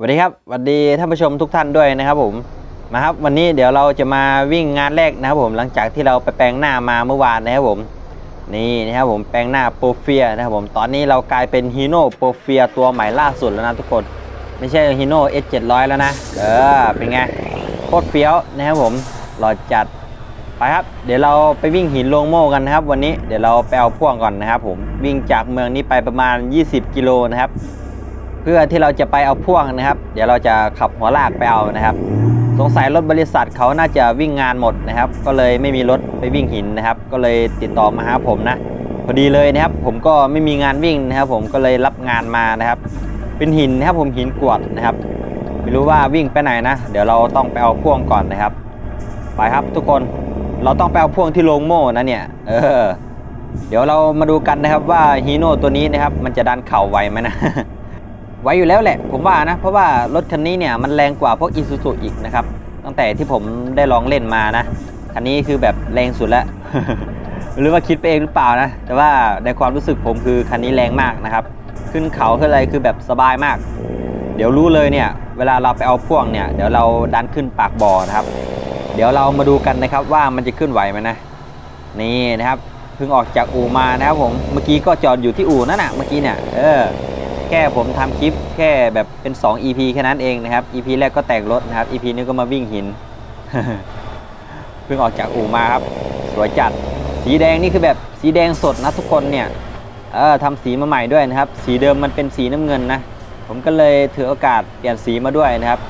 สวัสดีครับสวัสดีท่านผู้ชมทุกท่านด้วยนะครับผมมาครับวันนี้เดี๋ยวเราจะมาวิ่งงานแรกนะครับผมหลังจากที่เราไปแปลงหน้ามาเมื่อวานนะครับผมนี่นะครับผมแปลงหน้าโปรเฟียนะครับผมตอนนี้เรากลายเป็นฮีโน่โปรเฟียตัวใหม่ล่าสุดแล้วนะทุกคนไม่ใช่ฮีโน่ S700 แล้วนะเออเป็นไงโคตรเฟี้ยวนะครับผมหล่อจัดไปครับเดี๋ยวเราไปวิ่งหินลงโม่กันนะครับ วันนี้เดี๋ยวเราไปเอาพ่วงก่อนนะครับผมวิ่งจากเมืองนี้ไปประมาณ 20 กิโลนะครับ พื่อที่เราจะไปเอาพ่วงนะครับ เดี๋ยวเราจะขับหัวลากไปเอานะครับ สงสัยรถบริษัทเขาน่าจะวิ่งงานหมดนะครับ ก็เลยไม่มีรถไปวิ่งหินนะครับ ก็เลยติดต่อมาหาผมนะพอดีเลยนะครับ ผมก็ไม่มีงานวิ่งนะครับ ผมก็เลยรับงานมานะครับ เป็นหินนะครับผมหินกวดนะครับ ไม่รู้ว่าวิ่งไปไหนนะ เดี๋ยวเราต้องไปเอาพ่วงก่อนนะครับ ไปครับทุกคนเราต้องไปเอาพ่วงที่โรงโม่นะเนี่ยเออเดี๋ยวเรามาดูกันนะครับว่าฮีโน่ตัวนี้นะครับ มันจะดันเข่าไวไหมนะ ไว้อยู่แล้วแหละ ผมว่านะ เพราะว่ารถคันนี้เนี่ยมันแรงกว่าพวกอีซูซูอีกนะครับ ตั้งแต่ที่ผมได้ลองเล่นมานะ คันนี้คือแบบแรงสุดแล้วไม่รู้ว่าคิดไปเองหรือเปล่านะ แต่ว่าในความรู้สึกผมคือคันนี้แรงมากนะครับ ขึ้นเขาขึ้นอะไรคือแบบสบายมาก เดี๋ยวรู้เลยเนี่ย เวลาเราไปเอาพ่วงเนี่ย เดี๋ยวเราดันขึ้นปากบ่อนะครับ เดี๋ยวเรามาดูกันนะครับว่ามันจะขึ้นไหวไหมนะ นี่นะครับ เพิ่งออกจากอู่มานะครับผม เมื่อกี้ก็จอดอยู่ที่อู่นั่นน่ะเมื่อกี้เนี่ย เออ แค่ผมทำคลิปแค่แบบเป็น 2 EP แค่นั้นเองนะครับ EP แรกก็แต่งรถนะครับ EP นี้ก็มาวิ่งหิน เพิ่งออกจากอู่มาครับ สวยจัด สีแดงนี่คือแบบสีแดงสดนะทุกคนเนี่ย เออทำสีมาใหม่ด้วยนะครับ สีเดิมมันเป็นสีน้ำเงินนะ ผมก็เลยถือโอกาสเปลี่ยนสีมาด้วยนะครับ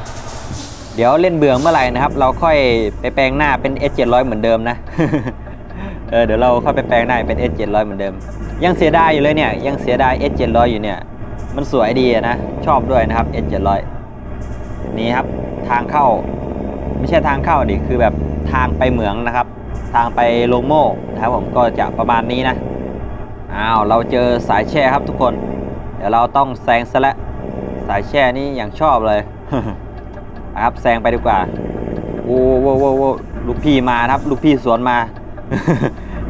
เดี๋ยวเล่นเบื่อเมื่อไหร่นะครับ เราค่อยไปแปลงหน้าเป็น S700 เหมือนเดิมนะ เออเดี๋ยวเราค่อยไปแปลงหน้าเป็น S700 เหมือนเดิม ยังเสียดายอยู่เลยเนี่ย ยังเสียดาย S700 อยู่เนี่ย มันสวยดีนะ ชอบด้วยนะครับ S700 นี่ครับทางเข้า ไม่ใช่ทางเข้าดิคือแบบทางไปเหมืองนะครับ ทางไปโลงโม่นะครับผมก็จะประมาณนี้นะอ้าวเราเจอสายแช่ครับทุกคน เดี๋ยวเราต้องแซงซะและสายแช่นี่อย่างชอบเลยนะครับแซงไปดีกว่าโอ้โหโว้โว้โว้ลูกพี่มาครับ ลูกพี่สวนมา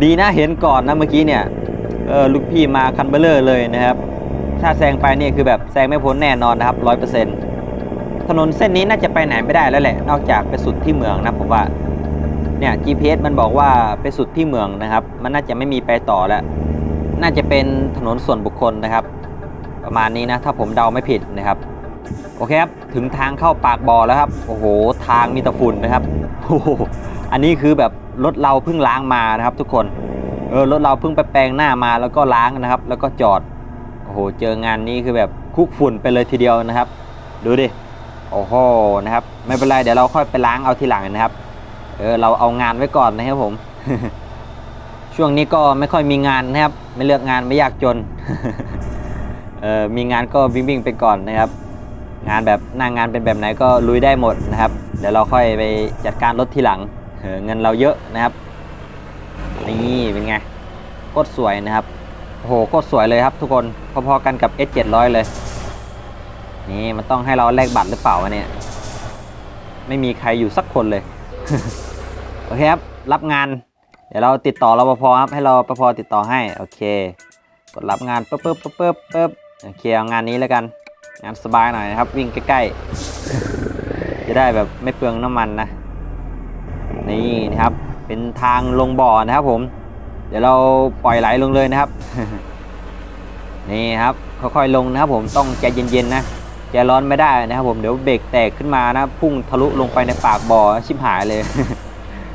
ดีนะเห็นก่อนนะเมื่อกี้เนี่ยเออลูกพี่มาคันเบลเลอร์เลยนะครับ ถ้าแซงไปนี่คือแบบแซงไม่พ้นแน่นอนนะครับร้อยเปอร์เซ็นต์ถนนเส้นนี้น่าจะไปไหนไม่ได้แล้วแหละ นอกจากไปสุดที่เมืองนะผมว่า เนี่ย GPS มันบอกว่าไปสุดที่เมืองนะครับ มันน่าจะไม่มีไปต่อแล้ว น่าจะเป็นถนนส่วนบุคคลนะครับ ประมาณนี้นะ ถ้าผมเดาไม่ผิดนะครับ โอเคครับ ถึงทางเข้าปากบ่อแล้วครับ โอ้โห ทางมีตะฝุ่นนะครับ โอ้โห อันนี้คือแบบรถเราเพิ่งล้างมานะครับ ทุกคน เออ รถเราเพิ่งไปแปลงหน้ามาแล้วก็ล้างนะครับ แล้วก็จอด โอ้โหเจองานนี้คือแบบคุกฝุ่นไปเลยทีเดียวนะครับ ดูดิโอ้โหนะครับ ไม่เป็นไรเดี๋ยวเราค่อยไปล้างเอาทีหลังนะครับเออเราเอางานไว้ก่อนนะครับผม ช่วงนี้ก็ไม่ค่อยมีงานนะครับ ไม่เลือกงานไม่ยากจนเออมีงานก็วิ่งวิ่งไปก่อนนะครับ งานแบบหน้างงานเป็นแบบไหนก็ลุยได้หมดนะครับ เดี๋ยวเราค่อยไปจัดการรถทีหลังเเงินเราเยอะนะครับนี่เป็นไงโคตรสวยนะครับ โอ้โหโคตรสวยเลยครับทุกคน พอๆกันกับ S700 เลย นี่มันต้องให้เราแลกบัตรหรือเปล่าวะเนี่ย ไม่มีใครอยู่สักคนเลย โอเคครับ รับงาน เดี๋ยวเราติดต่อรปภครับ ให้เรปภติดต่อให้ โอเค กดรับงานปึ๊บปึ๊บปึ๊บปึ๊บปึ๊บโอเคเอางานนี้แล้วกัน งานสบายหน่อยนะครับ วิ่งใกล้ๆ จะได้แบบไม่เปลืองน้ำมันนะ นี่นะครับ เป็นทางลงบ่อนะครับผม เดี๋ยวเราปล่อยไหลลงเลยนะครับ นี่ครับค่อยๆลงนะครับผมต้องใจเย็นๆนะใจร้อนไม่ได้นะครับผมเดี๋ยวเบรกแตกขึ้นมานะพุ่งทะลุลงไปในปากบ่อชิบหายเลย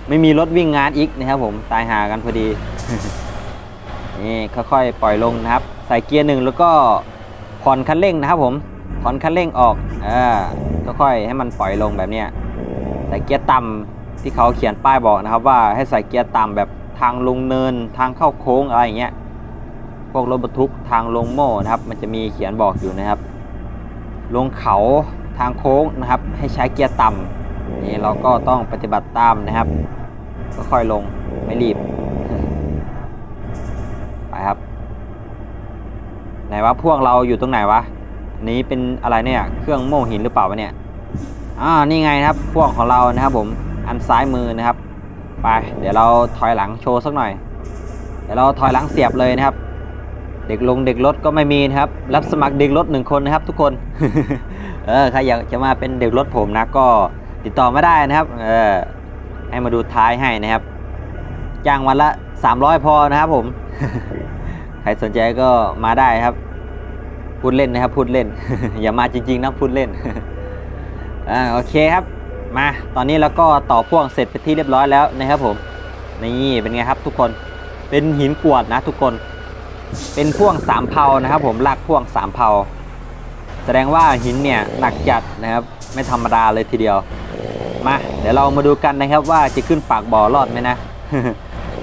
ไม่มีรถวิ่งงานอีกนะครับผมตายหากันพอดีนี่ค่อยๆปล่อยลงนะครับ ใส่เกียร์หนึ่งแล้วก็ผ่อนคันเร่งนะครับผมผ่อนคันเร่งออกอ่าค่อยๆให้มันปล่อยลงแบบเนี้ยใส่เกียร์ต่ำที่เขาเขียนป้ายบอกนะครับว่าให้ใส่เกียร์ต่ำแบบ ทางลงเนินทางเข้าโค้งอะไรอย่างเงี้ยพวกรถบรรทุกทางลงโม่นะครับ มันจะมีเขียนบอกอยู่นะครับ ลงเขาทางโค้งนะครับ ให้ใช้เกียร์ต่ำนี่เราก็ต้องปฏิบัติตามนะครับก็ค่อยลงไม่รีบไปครับ ไหนวะพวกเราอยู่ตรงไหนวะนี้เป็นอะไรเนี่ยเครื่องโม่หินหรือเปล่าวะเนี่ยอ่านี่ไงครับพวกของเรานะครับผมอันซ้ายมือนะครับ ไป เดี๋ยวเราถอยหลังโชว์สักหน่อย เดี๋ยวเราถอยหลังเสียบเลยนะครับ เด็กลงเด็กรถก็ไม่มีนะครับ รับสมัครเด็กรถหนึ่งคนนะครับ ทุกคน เออใครอยากจะมาเป็นเด็กรถผมนะก็ติดต่อมาได้นะครับ เออให้มาดูท้ายให้นะครับ จ้างวันละ 300 พอนะครับผม ใครสนใจก็มาได้ครับ พูดเล่นนะครับ พูดเล่น อย่ามาจริงๆนะพูดเล่น อ่าโอเคครับ มา ตอนนี้เราก็ต่อพ่วงเสร็จไปที่เรียบร้อยแล้วนะครับผม นี่เป็นไงครับทุกคน เป็นหินกวดนะทุกคน เป็นพ่วงสามเพานะครับ ผมลากพ่วงสามเพาแสดงว่าหินเนี่ยหนักจัดนะครับ ไม่ธรรมดาเลยทีเดียว มา เดี๋ยวเรามาดูกันนะครับว่าจะขึ้นปากบ่อรอดไหมนะ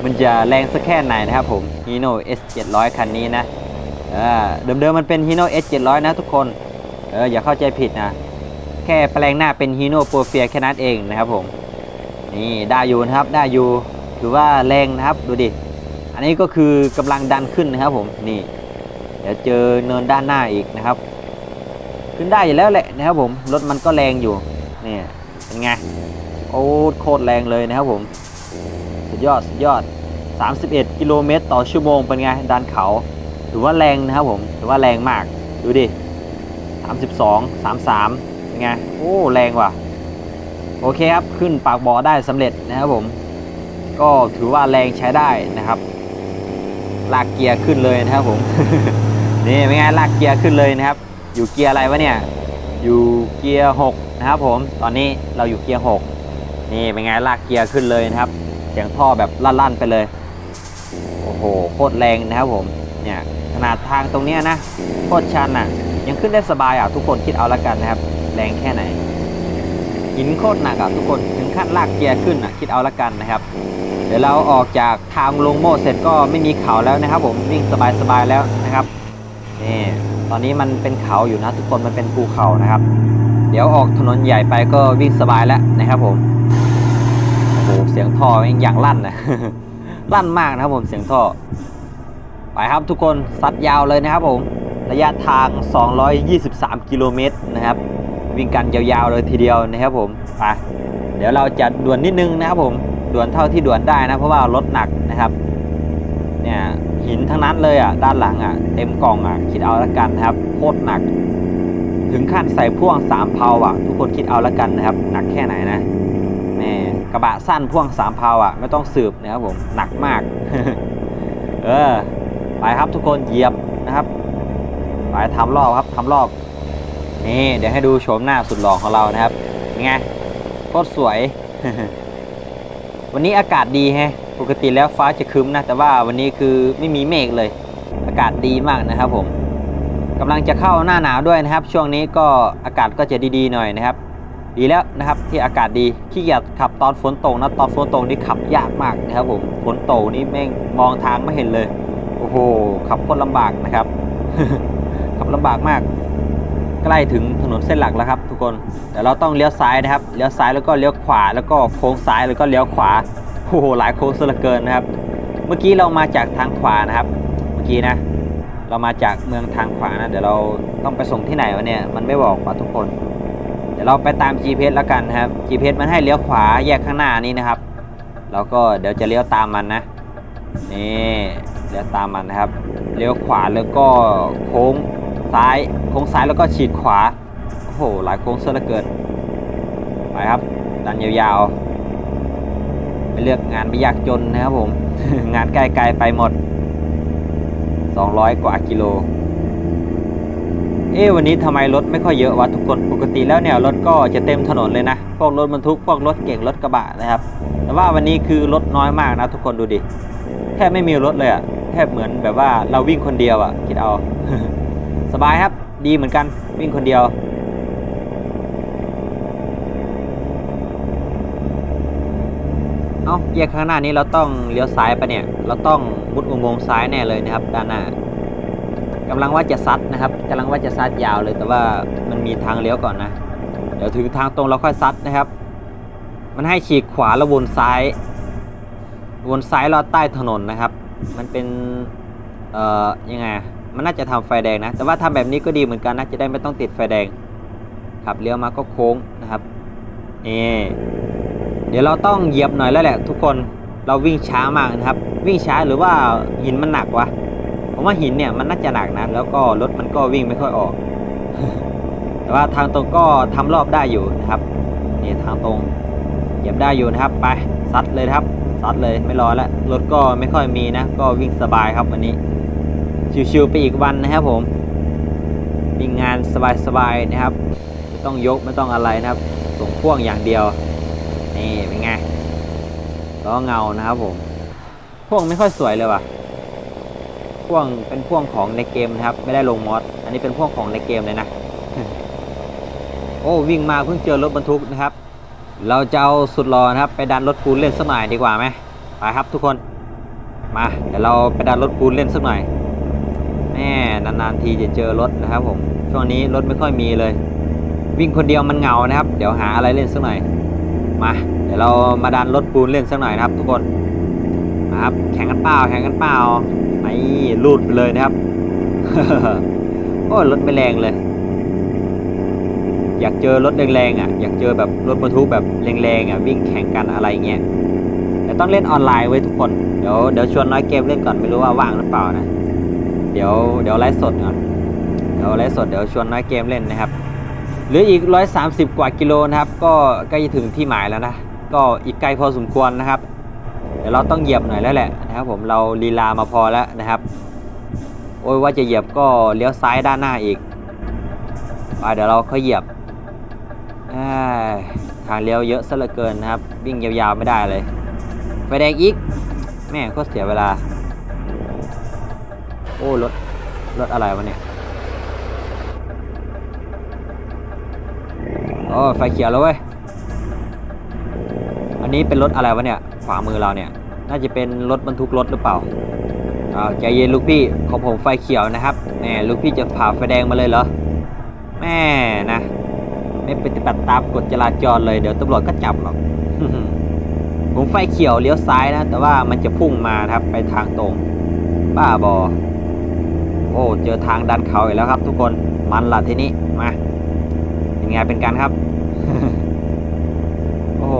มันจะแรงสักแค่ไหนนะครับผม Hino S 700คันนี้นะเเดิมๆมันเป็น Hino S 700นะทุกคน เอออย่าเข้าใจผิดนะ ค่แปลงหน้าเป็น Hino Pro f i แค่นั้นเองนะครับผมนี่ได้อยู่นะครับได้อยู่ถือว่าแรงนะครับดูดิ อันนี้ก็คือกำลังดันขึ้นนะครับผมนี่เดี๋ยวเจอเนินด้านหน้าอีกนะครับ ขึ้นได้อยู่แล้วแหละนะครับผมรถมันก็แรงอยู่นี่เป็นไงโอ้โคตรแรงเลยนะครับผมสุดยอดสุดยอด 31 กิโลเมตรต่อชั่วโมงเป็นไงดันเขาถือว่าแรงนะครับผมถือว่าแรงมากดูดิ 32 33 ไงโอ้แรงว่ะ โอเคครับ ขึ้นปากบ่อได้สำเร็จนะครับผม ก็ถือว่าแรงใช้ได้นะครับ ลากเกียร์ขึ้นเลยนะครับผม นี่เป็นไงลากเกียร์ขึ้นเลยนะครับ อยู่เกียร์อะไรวะเนี่ย อยู่เกียร์6นะครับผม ตอนนี้เราอยู่เกียร์6นี่เป็นไงลากเกียร์ขึ้นเลยนะครับ เสียงท่อแบบลั่นๆไปเลย โอ้โหโคตรแรงนะครับผม เนี่ยขนาดทางตรงเนี้นะโคตรชันอะ ยังขึ้นได้สบายอะทุกคนคิดเอาละกันนะครับ แรงแค่ไหน หินโคตรหนักอะทุกคนถึงขั้นลากเกียร์ขึ้นอะคิดเอาละกันนะครับ เดี๋ยวเราออกจากทางลงโม่เสร็จก็ไม่มีเขาแล้วนะครับ ผมวิ่งสบายๆแล้วนะครับนี่ตอนนี้มันเป็นเขาอยู่นะทุกคนมันเป็นภูเขานะครับ เดี๋ยวออกถนนใหญ่ไปก็วิ่งสบายแล้วนะครับผมโอ้โหเสียงท่อแม่งอย่างลั่นนะลั่นมากนะครับผมเสียงท่อ ไปครับทุกคนซัดยาวเลยนะครับผม ระยะทาง 223 กิโลเมตรนะครับ วิ่งกันยาวๆเลยทีเดียวนะครับผมไปเดี๋ยวเราจะด่วนนิดนึงนะครับผมด่วนเท่าที่ด่วนได้นะเพราะว่ารถหนักนะครับเนี่ยหินทั้งนั้นเลยอะด้านหลังอะเต็มกล่องอะคิดเอาละกันนะครับโคตรหนัก ถึงขั้นใส่พ่วงสามเพาอะทุกคนคิดเอาละกันนะครับ หนักแค่ไหนนะแม่กระบะสั้นพ่วงสามเพาอะไม่ต้องสืบนะครับผมหนักมาก เออไปครับทุกคนเหยียบนะครับไปทำรอบครับทำรอบ นี่เดี๋ยวให้ดูโฉมหน้าสุดหล่อของเรานะครับไงโคตรสวย วันนี้อากาศดีแฮะปกติแล้วฟ้าจะครึ้มนะ แต่ว่าวันนี้คือไม่มีเมฆเลย อากาศดีมากนะครับผมกำลังจะเข้าหน้าหนาวด้วยนะครับ ช่วงนี้ก็อากาศก็จะดีๆหน่อยนะครับ ดีแล้วนะครับที่อากาศดีขี้เกียจขับตอนฝนตกนะตอนฝนตกนี่ขับยากมากนะครับผมฝนตกนี่แม่งมองทางไม่เห็นเลย โอ้โหขับโคตรลำบากนะครับ ขับลำบากมาก ล้ถึงถนนเส้นหลักแล้วครับ ทุกคนเดี๋ยวเราต้องเลี้ยวซ้ายนะครับเลี้ยวซ้ายแล้วก็เลี้ยวขวาแล้วก็โค้งซ้ายแล้วก็เลี้ยวขวาโอ้โหหลายโค้งซะเหลือเกินนะครับ เมื่อกี้เรามาจากทางขวานะครับ เมื่อกี้นะ เรามาจากเมืองทางขวานะ เดี๋ยวเราต้องไปส่งที่ไหนวะเนี่ยมันไม่บอกว่าทุกคนเดี๋ยวเราไปตาม GPS แล้วกันครับ GPS มันให้เลี้ยวขวาแยกข้างหน้านี้นะครับเราก็เดี๋ยวจะเลี้ยวตามมันนะนี่เลี้ยวตามมันนะครับ เลี้ยวขวาแล้วก็โค้ง ซ้ายโค้งซ้ายแล้วก็ฉีดขวาโอ้โหหลายโค้งเสียเหลือเกินไปครับดันยาวๆไปเลือกงานไม่ยากจนนะครับผม งานใกล้ๆไปหมด 200 กว่ากิโลเอ๊วันนี้ทำไมรถไม่ค่อยเยอะวะทุกคนปกติแล้วเนี่ยรถก็จะเต็มถนนเลยนะพวกรถบรรทุกพวกรถเก่งรถกระบะนะครับ แต่ว่าวันนี้คือรถน้อยมากนะทุกคนดูดิแทบไม่มีรถเลยอะแทบเหมือนแบบว่าเราวิ่งคนเดียวอะคิดเอา สบายครับ ดีเหมือนกัน วิ่งคนเดียว เอาแยกข้างหน้านี้เราต้องเลี้ยวซ้ายไปเนี่ย เราต้องมุดอุโมงค์ซ้ายแน่เลยนะครับ ด้านหน้ากำลังว่าจะซัดนะครับกำลังว่าจะซัดยาวเลย แต่ว่ามันมีทางเลี้ยวก่อนนะ เดี๋ยวถึงทางตรงเราค่อยซัดนะครับ มันให้ฉีกขวาแล้ววนซ้าย วนซ้ายลอดใต้ถนนนะครับ มันเป็น เอ่อ ยังไง มันน่าจะทำไฟแดงนะ แต่ว่าทำแบบนี้ก็ดีเหมือนกันนะ จะได้ไม่ต้องติดไฟแดง ขับเลี้ยวมาก็โค้งนะครับนี่เดี๋ยวเราต้องเหยียบหน่อยแล้วแหละ ทุกคน เราวิ่งช้ามากนะครับ วิ่งช้าหรือว่าหินมันหนักวะ ผมว่าหินเนี่ยมันน่าจะหนักนะ แล้วก็รถมันก็วิ่งไม่ค่อยออก แต่ว่าทางตรงก็ทำรอบได้อยู่นะครับนี่ทางตรง เหยียบได้อยู่นะครับ ไปซัดเลยครับซัดเลยไม่รอแล้ว รถก็ไม่ค่อยมีนะ ก็วิ่งสบายครับวันนี้ ชิวๆไปอีกวันนะครับผมมีงานสบายๆนะครับไม่ต้องยกไม่ต้องอะไรนะครับส่งพ่วงอย่างเดียวนี่เป็นไงล้อเงานะครับผมพ่วงไม่ค่อยสวยเลยว่ะพ่วงเป็นพ่วงของในเกมนะครับ ไม่ได้ลงมอสอันนี้เป็นพ่วงของในเกมเลยนะโอ้วิ่งมาเพิ่งเจอรถบรรทุกนะครับ เราจะเอาสุดรอนะครับ ไปดันรถปูนเล่นสักหน่อยดีกว่าไหมไปครับทุกคนมาเดี๋ยวเราไปดันรถปูนเล่นสักหน่อย ม่นานๆทีจะเจอรถนะครับผม ช่วงนี้รถไม่ค่อยมีเลย วิ่งคนเดียวมันเหงานะครับ เดี๋ยวหาอะไรเล่นสักหน่อย มา เดี๋ยวเรามาดันรถปูนเล่นสักหน่อยนะครับ ทุกคนครับแข่งกันเปล่าแข่งกันเปล่าไม่ลูดไปเลยนะครับโอ้รถไม่แรงเลย อยากเจอรถแรงๆอะ อยากเจอแบบรถบรรทุกแบบแรงๆอะวิ่งแข่งกันอะไรเงี้ยแต่ต้องเล่นออนไลน์ไว้ยทุกคน เดี๋ยวเดี๋ยวชวนน้อยเกมเล่นก่อนไม่รู้ว่าว่างหรือเปล่านะ เดี๋ยวเดี๋ยวไลฟ์สดก่อนเดี๋ยวไลฟ์สดเดี๋ยวชวนน้อยเกมเล่นนะครับหลืออีก 130 กว่ากิโลนะครับ ก็ใกล้จะถึงที่หมายแล้วนะ ก็อีกไกลพอสมควรนะครับ เดี๋ยวเราต้องเหยียบหน่อยแล้วแหละนะครับ ผมเราลีลามาพอแล้วนะครับ โอ้ยว่าจะเหยียบก็เลี้ยวซ้ายด้านหน้าอีกไปเดี๋ยวเราค่อยเหยียบทางเลี้ยวเยอะซะเหลือเกินนะครับ วิ่งยาวๆไม่ได้เลยไฟแดงอีกแม่ก็เสียเวลา โอ้รถรถอะไรวะเนี่ยโอ้ไฟเขียวแล้วเว้ย อันนี้เป็นรถอะไรวะเนี่ย ขวามือเราเนี่ย น่าจะเป็นรถบรรทุกรถหรือเปล่าอ้าใจเย็นลูกพี่ของผมไฟเขียวนะครับแหมลูกพี่จะผ่าไฟแดงมาเลยเหรอแม่นะ ไม่ปฏิบัติตามกฎจราจรเลยเดี๋ยวตำรวจก็จับหรอกผมไฟเขียวเลี้ยวซ้ายนะ แต่ว่ามันจะพุ่งมาครับไปทางตรง บ้าบอ โอ้เจอทางดันเขาอีกแล้วครับ ทุกคนมันละทีนี้มาเป็นไงเป็นกันครับโอ้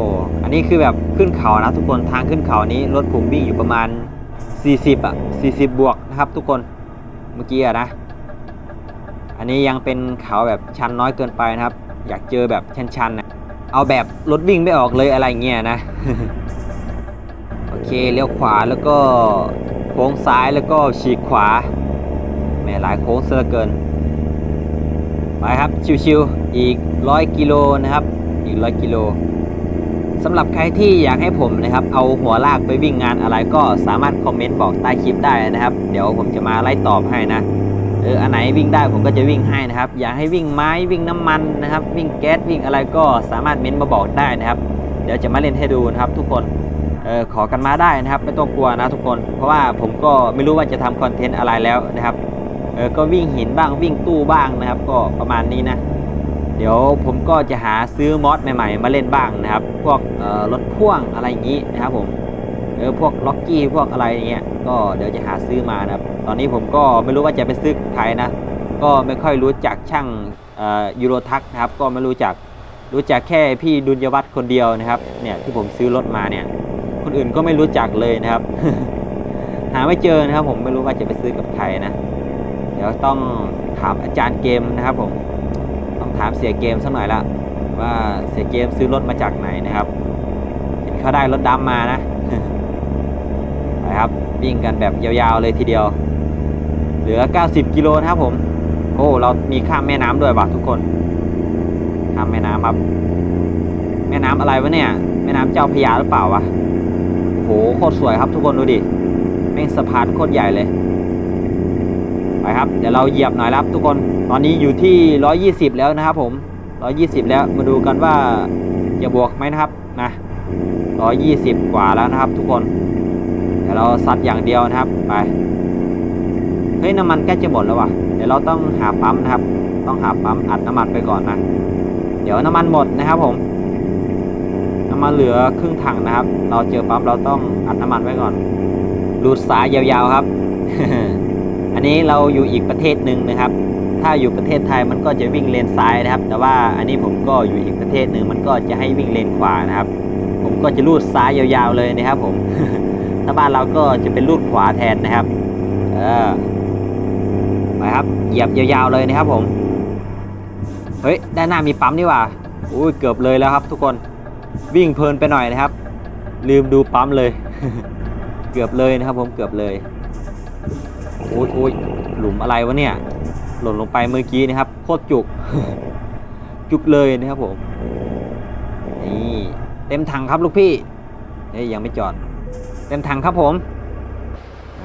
อันนี้คือแบบขึ้นเขานะทุกคนทางขึ้นเขานี้รถผมวิ่งอยู่ประมาณ 40อะ40 บวกนะครับ ทุกคนเมื่อกี้อะนะ อันนี้ยังเป็นเขาแบบชันน้อยเกินไปนะครับ อยากเจอแบบชันๆนะเอาแบบรถวิ่งไม่ออกเลยอะไรเงี้ยนะโอเคเลี้ยวขวาแล้วก็โค้งซ้ายแล้วก็ฉีกขวา ม่หลายโค้งเสือเกิน ไปครับชิวๆอีกร้อยกิโลนะครับ อีกร้อยกิโลสำหรับใครที่อยากให้ผมนะครับ เอาหัวลากไปวิ่งงานอะไรก็สามารถคอมเมนต์บอกใต้คลิปได้นะครับ เดี๋ยวผมจะมาไล่ตอบให้นะเอออันไหนวิ่งได้ผมก็จะวิ่งให้นะครับ อยากให้วิ่งไม้วิ่งน้ำมันนะครับ วิ่งแก๊สวิ่งอะไรก็สามารถเม้นมาบอกได้นะครับ เดี๋ยวจะมาเล่นให้ดูนะครับทุกคนเออขอกันมาได้นะครับ ไม่ต้องกลัวนะทุกคน เพราะว่าผมก็ไม่รู้ว่าจะทำคอนเทนต์อะไรแล้วนะครับ ออก็วิ่งหินบ้างวิ่งตู้บ้างนะครับ ก็ประมาณนี้นะ เดี๋ยวผมก็จะหาซื้อมอสใหม่ ๆ มาเล่นบ้างนะครับ พวกรถพ่วงอะไรอย่างนี้นะครับผมเออพวกล็อกกี้พวกอะไรอย่างเงี้ยก็เดี๋ยวจะหาซื้อมานะครับ ตอนนี้ผมก็ไม่รู้ว่าจะไปซื้อใครนะ ก็ไม่ค่อยรู้จักช่างยูโรทักนะครับ ก็ไม่รู้จักรู้จักแค่พี่ดุลยวัฒน์คนเดียวนะครับเนี่ยที่ผมซื้อรถมาเนี่ย คนอื่นก็ไม่รู้จักเลยนะครับ หาไม่เจอนะครับ ผมไม่รู้ว่าจะไปซื้อกับใครนะ ดี๋ยวต้องถามอาจารย์เกมนะครับผมต้องถามเสียเกมสักหน่อยละว่าเสียเกมซื้อรถมาจากไหนนะครับ เห็นเขาได้รถดำมานะไปครับวิ่งกันแบบยาวๆเลยทีเดียว เหลือ 90 กิโลนะครับผม โอ้ เรามีข้ามแม่น้ำด้วยว่ะทุกคน ข้ามแม่น้ำครับ แม่น้ำอะไรวะเนี่ย แม่น้ำเจ้าพยาหรือเปล่าวะโอ้โห โคตรสวยครับทุกคนดูดิ แม่งสะพานโคตรใหญ่เลย ครับ เดี๋ยวเราเหยียบหน่อยครับทุกคน ตอนนี้อยู่ที่ 120 แล้วนะครับผม 120 แล้ว มาดูกันว่าจะบวกไหมนะครับนะ120 กว่าแล้วนะครับ ทุกคน เดี๋ยวเราซัดอย่างเดียวนะครับ ไป เฮ้ยน้ำมันใกล้จะหมดแล้ววะเดี๋ยวเราต้องหาปั๊มนะครับ ต้องหาปั๊มอัดน้ำมันไปก่อนนะ เดี๋ยวน้ำมันหมดนะครับผม น้ำมันเหลือครึ่งถังนะครับ เราเจอปั๊มเราต้องอัดน้ำมันไว้ก่อนรูดสายยาวๆครับ อันนี้เราอยู่อีกประเทศหนึ่งนะครับ ถ้าอยู่ประเทศไทยมันก็จะวิ่งเลนซ้ายนะครับ แต่ว่าอันนี้ผมก็อยู่อีกประเทศหนึ่งมันก็จะให้วิ่งเลนขวานะครับ ผมก็จะลูดซ้ายยาวๆเลยนะครับ ผม ถ้าบ้านเราก็จะเป็นลูดขวาแทนนะครับ เออไปครับ เหยียบยาวๆเลยนะครับ ผม เฮ้ย ด้านหน้ามีปั๊มนี่ว่าอุ้ยเกือบเลยแล้วครับ ทุกคน วิ่งเพลินไปหน่อยนะครับ ลืมดูปั๊มเลย เกือบเลยนะครับ ผม เกือบเลย โอ้ยโอ้ยหลุมอะไรวะเนี่ย หล่นลงไปเมื่อกี้นะครับโคตรจุก จุกเลยนะครับผม นี่เต็มถังครับลูกพี่เอ้ยยังไม่จอด เต็มถังครับผม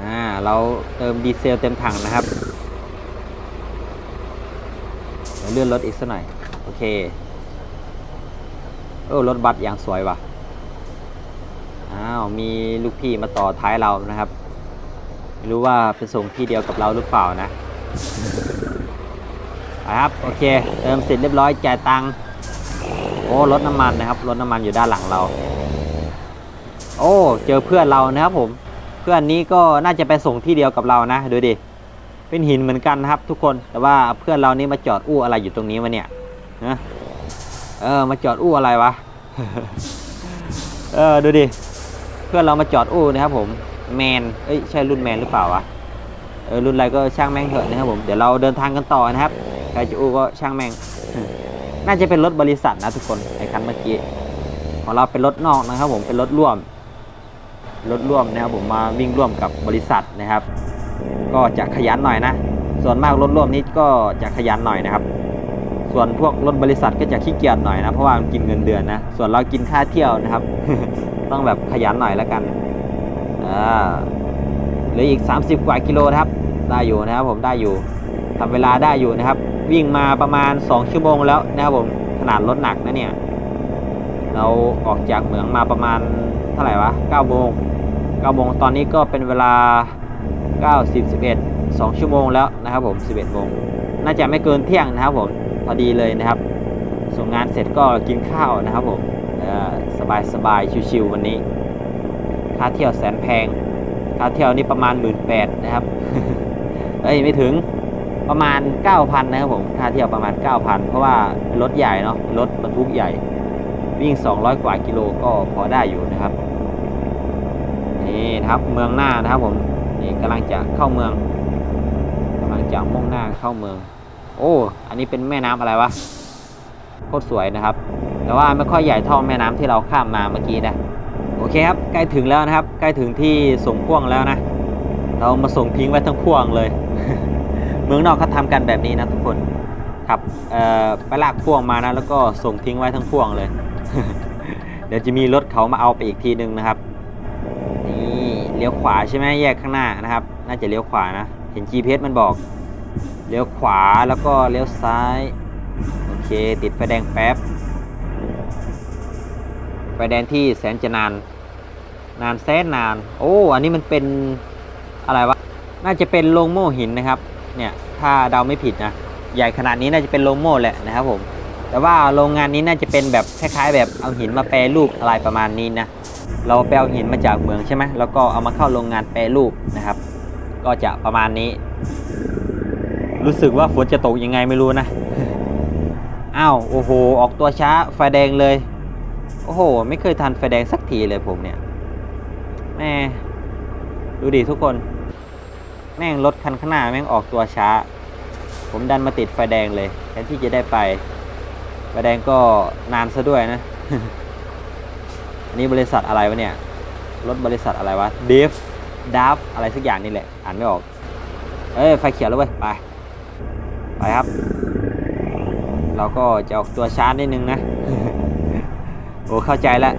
อ่าเราเติมดีเซลเต็มถังนะครับเดี๋ยวเลื่อนรถอีกสักหน่อย โอเคโอ้รถบัสอย่างสวยว่ะ อ้าว มีลูกพี่มาต่อท้ายเรานะครับ รู้ว่าเป็นส่งที่เดียวกับเราหรือเปล่านะครับ โอเค เติมเสร็จเรียบร้อย จ่ายตังค์ โอ้รถน้ำมันนะครับ รถน้ำมันอยู่ด้านหลังเรา โอ้ เจอเพื่อนเรานะครับผม เพื่อนนี้ก็น่าจะไปส่งที่เดียวกับเรานะ ดูดิ เป็นหินเหมือนกันนะครับ ทุกคน แต่ว่าเพื่อนเรานี่มาจอดอู้อะไรอยู่ตรงนี้วะเนี่ยนะเออ มาจอดอู้อะไรวะ เออ ดูดิ เพื่อนเรามาจอดอู้นะครับผม แมน เอ้ย ใช่รุ่นแมนหรือเปล่าวะ เออ รุ่นอะไรก็ช่างแม่งเถอะนะครับผม เดี๋ยวเราเดินทางกันต่อนะครับใครจะอู้ก็ช่างแม่ง น่าจะเป็นรถบริษัทนะทุกคน ไอ้คันเมื่อกี้ ของเราเป็นรถนอกนะครับผม เป็นรถร่วม รถร่วมนะครับผมมาวิ่งร่วมกับบริษัทนะครับ ก็จะขยันหน่อยนะ ส่วนมากรถร่วมนี้ก็จะขยันหน่อยนะครับ ส่วนพวกรถบริษัทก็จะขี้เกียจหน่อยนะ เพราะว่ามันกินเงินเดือนนะ ส่วนเรากินค่าเที่ยวนะครับ ต้องแบบขยันหน่อยแล้วกัน เหลืออีก 30 กว่ากิโลนะครับ ได้อยู่นะครับผมได้อยู่ทำเวลาได้อยู่นะครับ วิ่งมาประมาณ 2 ชั่วโมงแล้วนะครับผมขนาดรถหนักนะเนี่ย เราออกจากเหมืองมาประมาณเท่าไหร่วะ9โมง9โมงตอนนี้ก็เป็นเวลา 9 10 11 2 ชั่วโมงแล้วนะครับผม 11โมงน่าจะไม่เกินเที่ยงนะครับผมพอดีเลยนะครับ ส่งงานเสร็จก็กินข้าวนะครับผมสบายสบายๆชิวๆวันนี้ ค่าเที่ยวแสนแพง ค่าเที่ยวนี่ประมาณ1 8ื่นนะครับ เอ้ยไม่ถึงประมาณ 9,000 นะครับผม ค่าเที่ยวประมาณ 9,000 เพราะว่าเป็นรถใหญ่เนาะเป็นรถบรรทุกใหญ่ วิ่ง 200 กว่ากิโลก็พอได้อยู่นะครับ นี่นะครับ เมืองหน้านะครับผม นี่กำลังจะเข้าเมืองกำลังจะมุ่งหน้าเข้าเมือง โอ้ อันนี้เป็นแม่น้ำอะไรวะ โคตรสวยนะครับ แต่ว่าไม่ค่อยใหญ่เท่าแม่น้ำที่เราข้ามมาเมื่อกี้นะ อเคครับใกล้ถึงแล้วนะครับ ใกล้ถึงที่ส่งพ่วงแล้วนะ เรามาส่งทิ้งไว้ทั้งพ่วงเลย เมืองนอกเขาทำกันแบบนี้นะทุกคนครับไปลากพ่วงมานะ แล้วก็ส่งทิ้งไว้ทั้งพ่วงเลย เดี๋ยวจะมีรถเขามาเอาไปอีกทีนึงนะครับนี่เลี้ยวขวาใช่ไหมแยกข้างหน้านะครับ น่าจะเลี้ยวขวานะ เห็น GPS มันบอกเลี้ยวขวาแล้วก็เลี้ยวซ้ายโอเค ติดไฟแดงแป๊บไฟแดงที่แสนจะนาน นานแสนนาน โอ้ อันนี้มันเป็นอะไรวะ น่าจะเป็นโลงโม่หินนะครับ เนี่ย ถ้าเดาไม่ผิดนะ ใหญ่ขนาดนี้น่าจะเป็นโลงโม่แหละนะครับผม แต่ว่าโรงงานนี้น่าจะเป็นแบบคล้ายๆ แบบเอาหินมาแปรรูปอะไรประมาณนี้นะ เราไปเอาหินมาจากเมืองใช่ไหมแล้วก็เอามาเข้าโรงงานแปรรูปนะครับ ก็จะประมาณนี้ รู้สึกว่าฝนจะตกยังไงไม่รู้นะ อ้าว โอ้โห ออกตัวช้า ไฟแดงเลย โอ้โห ไม่เคยทันไฟแดงสักทีเลยผมเนี่ย แม่ดูดิทุกคน แม่งรถคันข้างหน้าแม่งออกตัวช้า ผมดันมาติดไฟแดงเลยแทนที่จะได้ไป ไฟแดงก็นานซะด้วยนะ อันนี้บริษัทอะไรวะเนี่ย รถบริษัทอะไรวะเดฟดัฟอะไรสักอย่างนี่แหละ อ่านไม่ออก เอ้ย ไฟเขียวแล้วเว้ย ไป ไปครับ เราก็จะออกตัวช้านิดนึงนะ โอ้เข้าใจแล้ว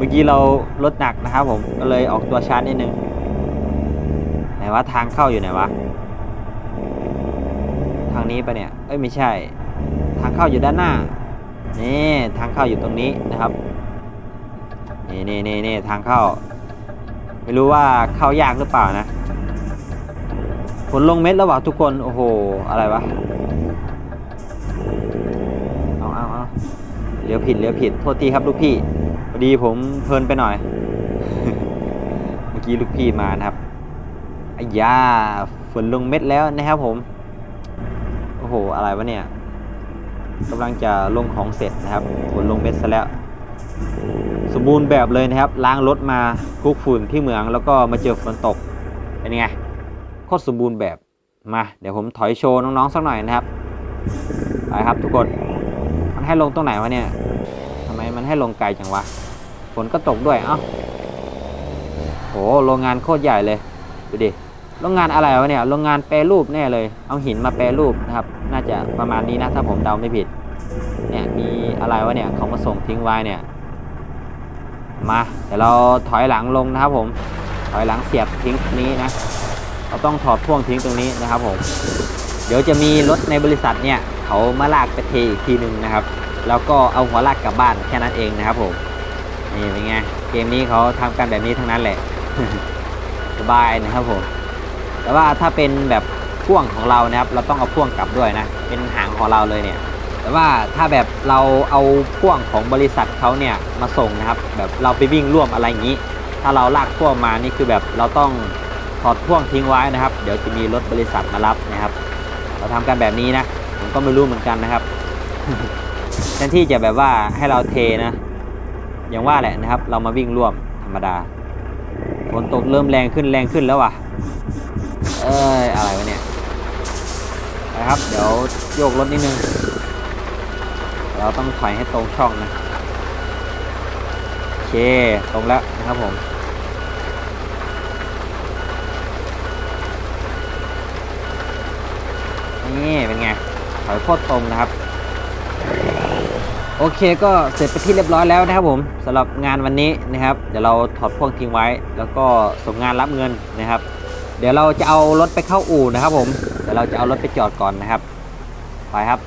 มื่อกี้เรารถหนักนะครับผมก็เลยออกตัวช้านิดนึงไหนว่าทางเข้าอยู่ไหนวะทางนี้ปะเนี่ยเอ้ยไม่ใช่ ทางเข้าอยู่ด้านหน้านี่ทางเข้าอยู่ตรงนี้นะครับนี่นี่นี่นี่ทางเข้า ไม่รู้ว่าเข้ายากหรือเปล่านะฝนลงเม็ดแล้วว่ะทุกคนโอ้โหอะไรวะเอาเอาเอาเลี้ยวผิดเลี้ยวผิดโทษทีครับลูกพี่ ดีผมเพลินไปหน่อย เมื่อกี้ลูกพี่มานะครับอายาฝนลงเม็ดแล้วนะครับผม โอ้โห อะไรวะเนี่ยกำลังจะลงของเสร็จนะครับฝนลงเม็ดซะแล้ว สมบูรณ์แบบเลยนะครับ ล้างรถมาคลุกฝุ่นที่เมือง แล้วก็มาเจอฝนตก เป็นไง โคตรสมบูรณ์แบบ มา เดี๋ยวผมถอยโชว์น้องๆสักหน่อยนะครับ ไปครับทุกคน มันให้ลงตรงไหนวะเนี่ยทำไมมันให้ลงไกลจังวะ ฝนก็ตกด้วย เอ้าโหโรงงานโคตรใหญ่เลย ดูดิ โรงงานอะไรวะเนี่ย โรงงานแปรรูปแน่เลย เอาหินมาแปรรูปนะครับ น่าจะประมาณนี้นะ ถ้าผมเดาไม่ผิด เนี่ย มีอะไรวะเนี่ย เขามาส่งทิ้งไว้เนี่ย มา เดี๋ยวเราถอยหลังลงนะครับผม ถอยหลังเสียบทิ้งตรงนี้นะ เราต้องถอดพ่วงทิ้งตรงนี้นะครับผม เดี๋ยวจะมีรถในบริษัทเนี่ย เขามาลากไปเทอีกทีหนึ่งนะครับ แล้วก็เอาหัวลากกลับบ้านแค่นั้นเองนะครับผม นี่เป็นไงเกมนี้เขาทำกันแบบนี้ทั้งนั้นแหละ สบายนะครับผม แต่ว่าถ้าเป็นแบบพ่วงของเรานะครับ เราต้องเอาพ่วงกลับด้วยนะ เป็นหางของเราเลยเนี่ย แต่ว่าถ้าแบบเราเอาพ่วงของบริษัทเขาเนี่ยมาส่งนะครับ แบบเราไปวิ่งร่วมอะไรอย่างนี้ ถ้าเราลากพ่วงมานี่คือแบบเราต้องถอดพ่วงทิ้งไว้นะครับ เดี๋ยวจะมีรถบริษัทมารับนะครับ เราทำกันแบบนี้นะ ผมก็ไม่รู้เหมือนกันนะครับแทนที่จะแบบว่าให้เราเทนะ อย่างว่าแหละนะครับ เรามาวิ่งร่วมธรรมดาฝนตกเริ่มแรงขึ้นแรงขึ้นแล้วว่ะ เอ้ย อะไรวะเนี่ยนะครับ เดี๋ยวโยกรถนิดนึง เราต้องถอยให้ตรงช่องนะโอเค ตรงแล้วนะครับผมนี่เป็นไงถอยโคตรตรงนะครับ โอเคก็เสร็จไปที่เรียบร้อยแล้วนะครับผมสำหรับงานวันนี้นะครับ เดี๋ยวเราถอดพ่วงทิ้งไว้ แล้วก็ส่งงานรับเงินนะครับ เดี๋ยวเราจะเอารถไปเข้าอู่นะครับผมเดี๋ยวเราจะเอารถไปจอดก่อนนะครับไปครับ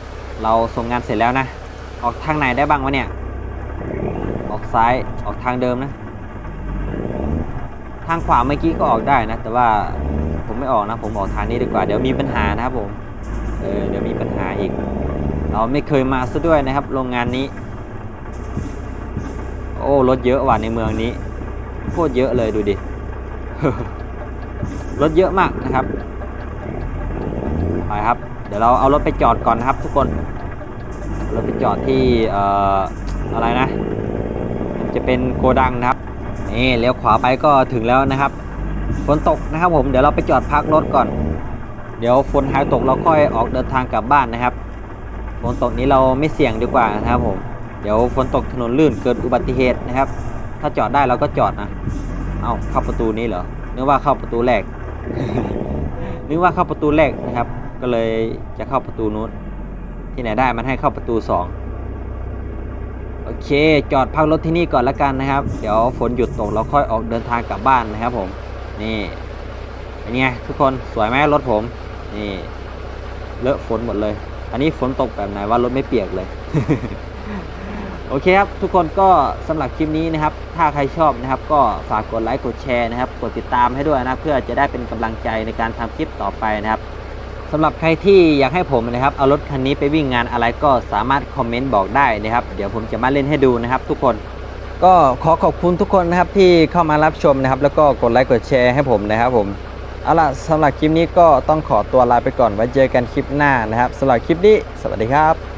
เราส่งงานเสร็จแล้วนะ ออกทางไหนได้บ้างวะเนี่ย ออกซ้ายออกทางเดิมนะ ทางขวาเมื่อกี้ก็ออกได้นะ แต่ว่าผมไม่ออกนะ ผมออกทางนี้ดีกว่า เดี๋ยวมีปัญหานะครับผม เออเดี๋ยวมีปัญหาอีก เราไม่เคยมาซะด้วยนะครับ โรงงานนี้ โอ้รถเยอะว่ะในเมืองนี้โคตรเยอะเลยดูดิรถเยอะมากนะครับไปครับ เดี๋ยวเราเอารถไปจอดก่อนนะครับ ทุกคนรถไปจอดที่เอ่ออะไรนะ มันจะเป็นโกดังนะครับนี่เลี้ยวขวาไปก็ถึงแล้วนะครับฝนตกนะครับผมเดี๋ยวเราไปจอดพักรถก่อน เดี๋ยวฝนหายตกเราค่อยออกเดินทางกลับบ้านนะครับ ฝนตกนี้เราไม่เสี่ยงดีกว่านะครับผม เดี๋ยวฝนตกถนนลื่นเกิดอุบัติเหตุนะครับ ถ้าจอดได้เราก็จอดนะ เอาเข้าประตูนี้เหรอ นึกว่าเข้าประตูแรก นึกว่าเข้าประตูแรกนะครับ ก็เลยจะเข้าประตูนู้น ที่ไหนได้มันให้เข้าประตูสองโอเค จอดพักรถที่นี่ก่อนละกันนะครับ เดี๋ยวฝนหยุดตกเราค่อยออกเดินทางกลับบ้านนะครับผม นี่เป็นไงทุกคน สวยไหมรถผม นี่เลอะฝนหมดเลย อันนี้ฝนตกแบบไหนว่ารถไม่เปียกเลย โอเคครับ ทุกคนก็สำหรับคลิปนี้นะครับ ถ้าใครชอบนะครับ ก็ฝากกดไลค์กดแชร์นะครับ กดติดตามให้ด้วยนะเพื่อจะได้เป็นกำลังใจในการทำคลิปต่อไปนะครับสำหรับใครที่อยากให้ผมนะครับเอารถคันนี้ไปวิ่งงานอะไรก็สามารถคอมเมนต์บอกได้นะครับ เดี๋ยวผมจะมาเล่นให้ดูนะครับ ทุกคนก็ขอขอบคุณทุกคนนะครับที่เข้ามารับชมนะครับ แล้วก็กดไลค์กดแชร์ให้ผมนะครับผม เอาล่ะสำหรับคลิปนี้ก็ต้องขอตัวลาไปก่อนไว้เจอกันคลิปหน้านะครับสำหรับคลิปนี้ สวัสดีครับ